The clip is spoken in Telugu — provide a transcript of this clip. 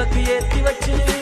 చేతులకు ఎత్తి వచ్చి